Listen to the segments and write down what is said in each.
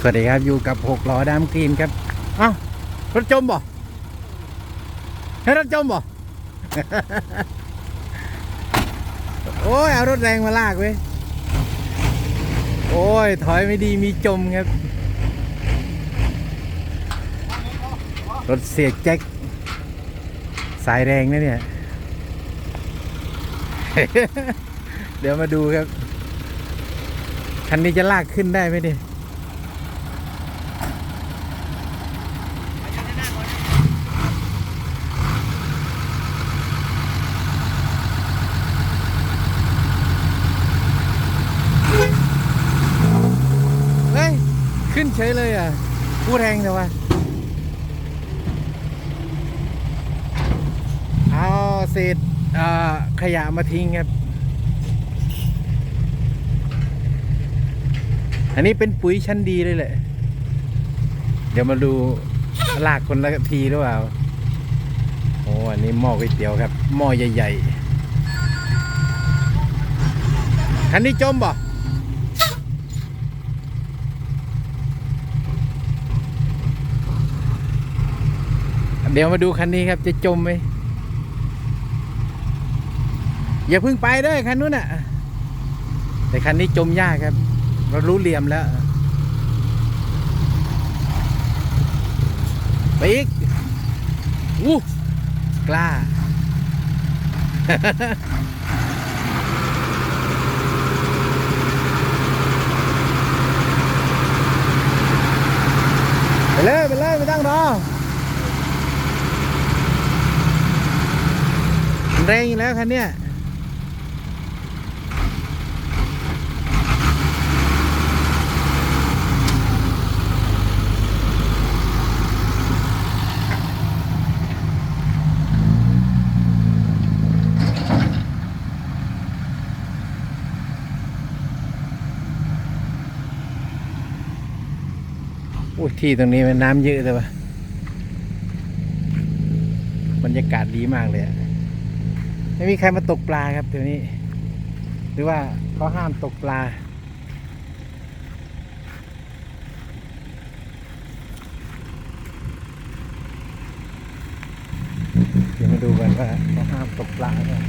สวัสดีครับอยู่กับหกล้อดามกรีนครับ เอ้ารถจมบ่ให้รถจมบ่โอ้ยเอารถแรงมาลากเว้ยโอ้ยถอยไม่ดีมีจมครับ รถเสียแจ็คสายแรงนะเนี่ย เดี๋ยวมาดูครับ คันนี้จะลากขึ้นได้ไหมเนี่ย เฮ้ย ขึ้น เฉยเลยอะผู้แรงแต่ว่าเอาเศษขยะมาทิ้งครับ อันนี้เป็นปุ๋ยชั้นดีเลยแหละ เดี๋ยวมาดูลากคนละทีหรือเปล่า โอ้อันนี้หม้อก๋วยเตี๋ยวครับ หม้อใหญ่ ๆ คันนี้จมบ่ ดี๋ยวมาดูคันนี้ครับ จะจมไหมอย่าเพิ่งไปเด้วยคันนู้นน่ะ แต่คันนี้จมยากครับ เรารู้เหลี่ยมแล้ว ไปอีกอู้กล้า ไปเลยไปเลยไม่ต้องรอ มัน แรงอยู่แล้วคันเนี้ยโอ้ยที่ตรงนี้มันน้ำเยอะแต่ว่าบรรยากาศดีมากเลยอะ ไม่มีใครมาตกปลาครับเดี๋ยวนี้ หรือว่าเขาห้ามตกปลา เดี๋ยวมาดูกันว่าเขาห้ามตกปลาเนี่ย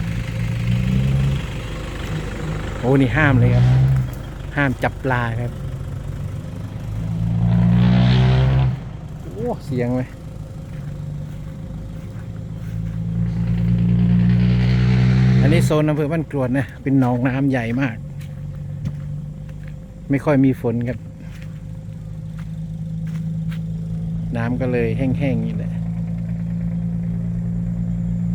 โอ้นี่ห้ามเลยครับ ห้ามจับปลาครับ โอ้ เสียงไหม อันนี้โซนอำเภอบ้านกรวดนะ เป็นหนองน้ำใหญ่มาก ไม่ค่อยมีฝนครับ น้ำก็เลยแห้งๆนี่แหละ